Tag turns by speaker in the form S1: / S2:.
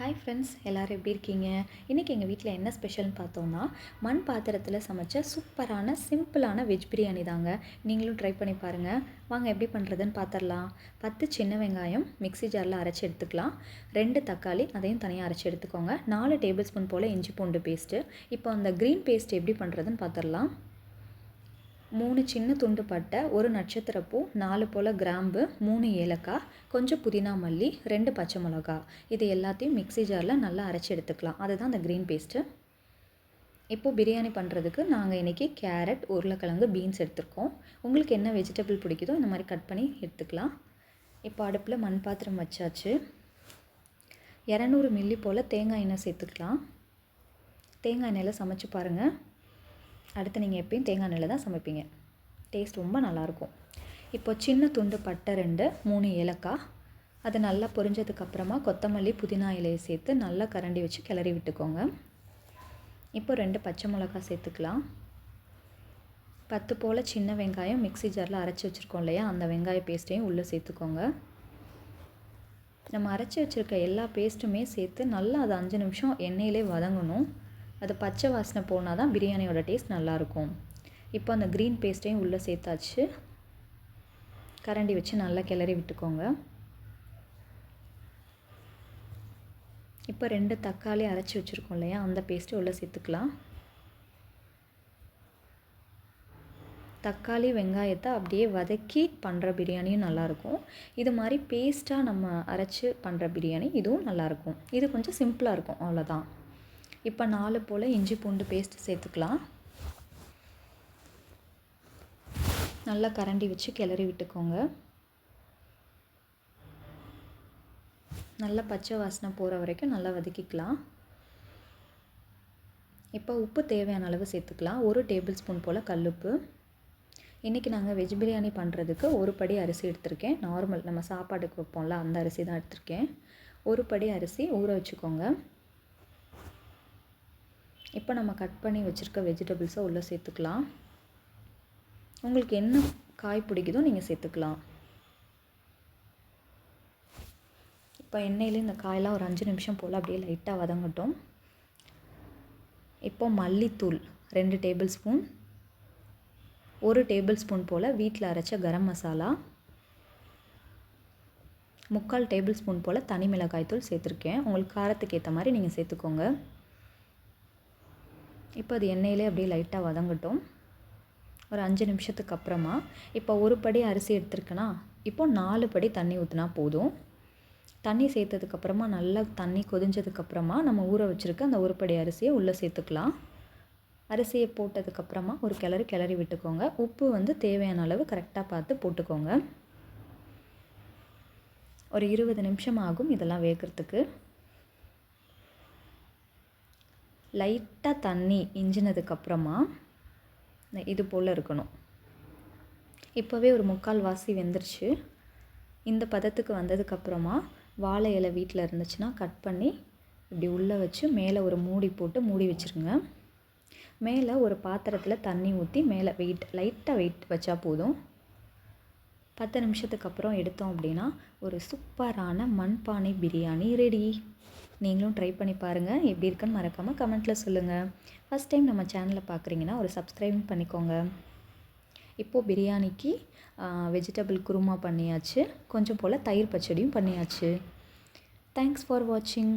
S1: Hi friends எல்லோரும் எப்படி இருக்கீங்க? இன்றைக்கி எங்கள் வீட்டில் என்ன ஸ்பெஷல்னு பார்த்தோம்னா மண் பாத்திரத்தில் சமைச்ச சூப்பரான சிம்பிளான வெஜ் பிரியாணி தாங்க. நீங்களும் ட்ரை பண்ணி பாருங்கள் வாங்க எப்படி பண்ணுறதுன்னு பார்த்துடலாம் பத்து சின்ன வெங்காயம் மிக்ஸி ஜாரில் அரைச்சி எடுத்துக்கலாம். ரெண்டு தக்காளி அதையும் தனியாக அரைச்சி எடுத்துக்கோங்க. நாலு டேபிள் ஸ்பூன் போல் இஞ்சி பூண்டு பேஸ்ட்டு இப்போ அந்த க்ரீன் பேஸ்ட் எப்படி பண்ணுறதுன்னு பார்த்துடலாம் மூணு சின்ன துண்டு பட்டை ஒரு நட்சத்திரப்பூ நாலு போல் கிராம்பு மூணு ஏலக்காய் கொஞ்சம் புதினா மல்லி ரெண்டு பச்சை மிளகா. இது எல்லாத்தையும் மிக்ஸி ஜாரில் நல்லா அரைச்சி எடுத்துக்கலாம். அதுதான் அந்த க்ரீன் பேஸ்ட்டு. இப்போது பிரியாணி பண்ணுறதுக்கு நாங்கள் இன்றைக்கி கேரட் உருளைக்கிழங்கு பீன்ஸ் எடுத்துருக்கோம். உங்களுக்கு என்ன வெஜிடபிள் பிடிக்குதோ இந்த மாதிரி கட் பண்ணி எடுத்துக்கலாம். இப்போ அடுப்பில் மண் பாத்திரம் வச்சாச்சு. இரநூறு மில்லி போல் தேங்காய் எண்ணெய் சேர்த்துக்கலாம். தேங்காய் எண்ணெயில் சமைச்சு பாருங்கள் அடுத்து நீங்கள் எப்பயும் தேங்காய் எண்ணெயில் தான் சமைப்பீங்க. டேஸ்ட் ரொம்ப நல்லாயிருக்கும். இப்போ சின்ன துண்டு பட்டை ரெண்டு மூணு ஏலக்காய். அது நல்லா பொரிஞ்சதுக்கப்புறமா கொத்தமல்லி புதினா இலையை சேர்த்து நல்லா கரண்டி வச்சு கிளறி விட்டுக்கோங்க. இப்போ ரெண்டு பச்சை மிளகா சேர்த்துக்கலாம். பத்து போல் சின்ன வெங்காயம் மிக்ஸி ஜாரில் அரைச்சி வச்சுருக்கோம் இல்லையா? அந்த வெங்காய பேஸ்ட்டையும் உள்ளே சேர்த்துக்கோங்க. நம்ம அரைச்சி வச்சுருக்க எல்லா பேஸ்ட்டுமே சேர்த்து நல்லா அது அஞ்சு நிமிஷம் எண்ணெயிலே வதங்கணும். அது பச்சை வாசனை போனால் தான் பிரியாணியோட டேஸ்ட் நல்லாயிருக்கும். இப்போ அந்த க்ரீன் பேஸ்ட்டையும் உள்ளே சேர்த்தாச்சு. கரண்டி வச்சு நல்லா கிளறி விட்டுக்கோங்க. இப்போ ரெண்டு தக்காளி அரைச்சி வச்சுருக்கோம் இல்லையா? அந்த பேஸ்ட்டு உள்ளே சேர்த்துக்கலாம். தக்காளி வெங்காயத்தை அப்படியே வதக்கி பண்ணுற பிரியாணியும் நல்லாயிருக்கும். இது மாதிரி பேஸ்ட்டாக நம்ம அரைச்சி பண்ணுற பிரியாணி இதுவும் நல்லாயிருக்கும். இது கொஞ்சம் சிம்பிளாக இருக்கும் அவ்வளோதான் இப்போ நாலு போல் இஞ்சி பூண்டு பேஸ்ட் சேர்த்துக்கலாம். நல்லா கரண்டி வச்சு கிளறி விட்டுக்கோங்க. நல்லா பச்சை வாசனை போகிற வரைக்கும் நல்லா வதக்கிக்கலாம். இப்போ உப்பு தேவையான அளவு சேர்த்துக்கலாம். ஒரு டேபிள் ஸ்பூன் போல் கல்லுப்பு. இன்றைக்கி நாங்கள் வெஜ் பிரியாணி பண்ணுறதுக்கு ஒரு படி அரிசி எடுத்திருக்கேன். நார்மல் நம்ம சாப்பாடுக்கு வைப்போம்ல அந்த அரிசி தான் எடுத்திருக்கேன். ஒரு படி அரிசி ஊற வச்சுக்கோங்க. இப்போ நம்ம கட் பண்ணி வச்சுருக்க வெஜிடபிள்ஸை உள்ளே சேர்த்துக்கலாம். உங்களுக்கு என்ன காய் பிடிக்குதோ நீங்கள் சேர்த்துக்கலாம். இப்போ எண்ணெயில் இந்த காயெல்லாம் ஒரு அஞ்சு நிமிஷம் போல் அப்படியே லைட்டாக வதங்கட்டும். இப்போ மல்லித்தூள் ரெண்டு டேபிள் ஸ்பூன் ஒரு டேபிள் ஸ்பூன் போல் வீட்டில் அரைச்ச கரம் மசாலா. முக்கால் டேபிள் ஸ்பூன் போல் தனி மிளகாய் தூள் சேர்த்துருக்கேன். உங்களுக்கு காரத்துக்கு ஏற்ற மாதிரி நீங்கள் சேர்த்துக்கோங்க. இப்போ அது எண்ணெயிலே அப்படியே லைட்டாக வதங்கட்டும். ஒரு அஞ்சு நிமிஷத்துக்கு அப்புறமா இப்போ ஒரு படி அரிசி எடுத்துருக்கேன்னா இப்போ நாலு படி தண்ணி ஊற்றினா போதும். தண்ணி சேர்த்ததுக்கப்புறமா நல்லா தண்ணி கொதிஞ்சதுக்கப்புறமா நம்ம ஊற வச்சுருக்க அந்த ஒரு படி அரிசியை உள்ளே சேர்த்துக்கலாம். அரிசியை போட்டதுக்கப்புறமா ஒரு கிளறி கிளறி விட்டுக்கோங்க. உப்பு வந்து தேவையான அளவு கரெக்டாக பார்த்து போட்டுக்கோங்க. ஒரு இருபது நிமிஷம் ஆகும் இதெல்லாம் வேகிறதுக்கு. லைட்டாக தண்ணி இஞ்சினதுக்கப்புறமா இது போல் இருக்கணும். இப்போவே ஒரு முக்கால் வாசி வெந்துருச்சு. இந்த பதத்துக்கு வந்ததுக்கப்புறமா வாழை இலை வீட்டில் இருந்துச்சுன்னா கட் பண்ணி இப்படி உள்ளே வச்சு மேலே ஒரு மூடி போட்டு மூடி வச்சுருங்க. மேலே ஒரு பாத்திரத்தில் தண்ணி ஊற்றி மேலே வெயிட் லைட்டாக வெயிட் வச்சா போதும். பத்து நிமிஷத்துக்கு அப்புறம் எடுத்தோம் அப்படின்னா ஒரு சூப்பரான மண்பானை பிரியாணி ரெடி. நீங்களும் ட்ரை பண்ணி பாருங்கள் எப்படி இருக்குன்னு மறக்காமல் கமெண்ட்டில் சொல்லுங்கள் ஃபஸ்ட் டைம் நம்ம சேனலை பார்க்குறீங்கன்னா ஒரு சப்ஸ்கிரைப் பண்ணிக்கோங்க. இப்போது பிரியாணிக்கு வெஜிடபிள் குருமா பண்ணியாச்சு. கொஞ்சம் போல் தயிர் பச்சடியும் பண்ணியாச்சு. தேங்க்ஸ் ஃபார் வாட்சிங்